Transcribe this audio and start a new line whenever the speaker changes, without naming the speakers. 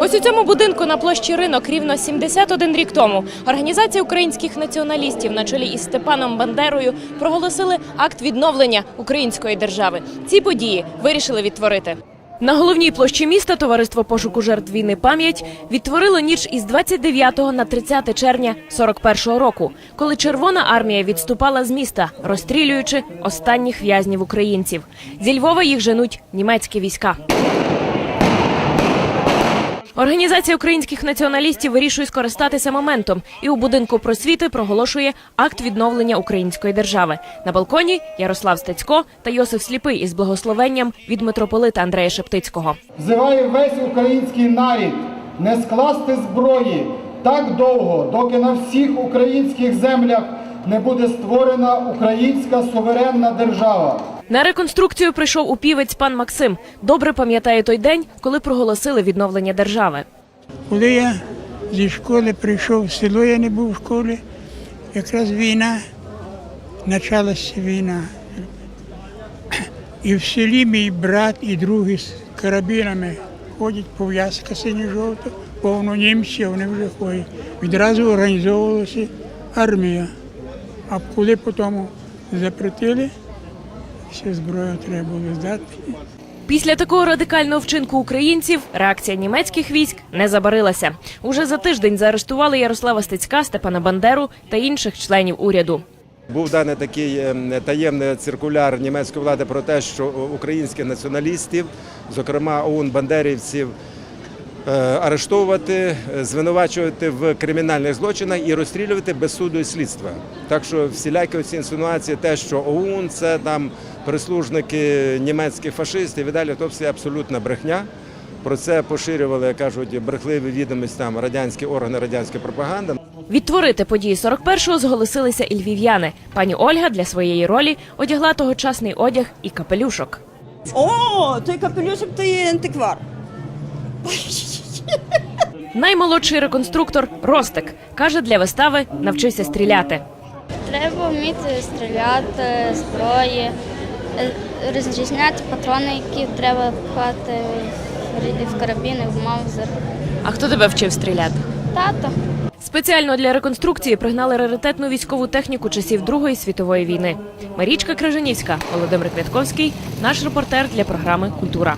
Ось у цьому будинку на площі ринок рівно 71 рік тому організація українських націоналістів на чолі із Степаном Бандерою проголосили акт відновлення української держави. Ці події вирішили відтворити. На головній площі міста товариство пошуку жертв війни пам'ять відтворило ніч із 29 на 30 червня 41 року, коли Червона армія відступала з міста, розстрілюючи останніх в'язнів українців. Зі Львова їх женуть німецькі війська. Організація українських націоналістів вирішує скористатися моментом і у будинку просвіти проголошує акт відновлення української держави. На балконі Ярослав Стецько та Йосиф Сліпий із благословенням від митрополита Андрея Шептицького.
Взиває весь український нарід не скласти зброї так довго, доки на всіх українських землях не буде створена українська суверенна держава.
На реконструкцію прийшов упівець пан Максим. Добре пам'ятає той день, коли проголосили відновлення держави.
Коли я зі школи прийшов в село, я не був в школі, якраз війна, почалася війна. І в селі мій брат і другі з карабінами ходять, пов'язка синьо-жовта, повно німців, вони вже ходять. Відразу організовувалася армія. А коли потім запретили, всю зброю треба було здати.
Після такого радикального вчинку українців реакція німецьких військ не забарилася. Уже за тиждень заарештували Ярослава Стецька, Степана Бандеру та інших членів уряду.
Був даний такий е, таємний циркуляр німецької влади про те, що українських націоналістів, зокрема ОУН бандерівців, е, арештовувати, е, звинувачувати в кримінальних злочинах і розстрілювати без суду і слідства. Так що всілякі ці інсинуації, те, що ОУН це там прислужники німецьких фашистів і далі, то все абсолютна брехня. Про це поширювали, кажуть, брехливі відомості там радянські органи радянської пропаганди.
Відтворити події 41-го зголосилися і львів'яни. Пані Ольга для своєї ролі одягла тогочасний одяг і капелюшок.
О, той капелюшок то є антиквар.
Наймолодший реконструктор Ростик каже, для вистави навчився стріляти.
Треба вміти стріляти, зброї, е, розрізняти патрони, які треба пхати в карабіни, в маузер.
А хто тебе вчив стріляти?
Тато.
Спеціально для реконструкції пригнали раритетну військову техніку часів Другої світової війни. Марічка Крижанівська, Володимир Квятковський, наш репортер для програми Культура.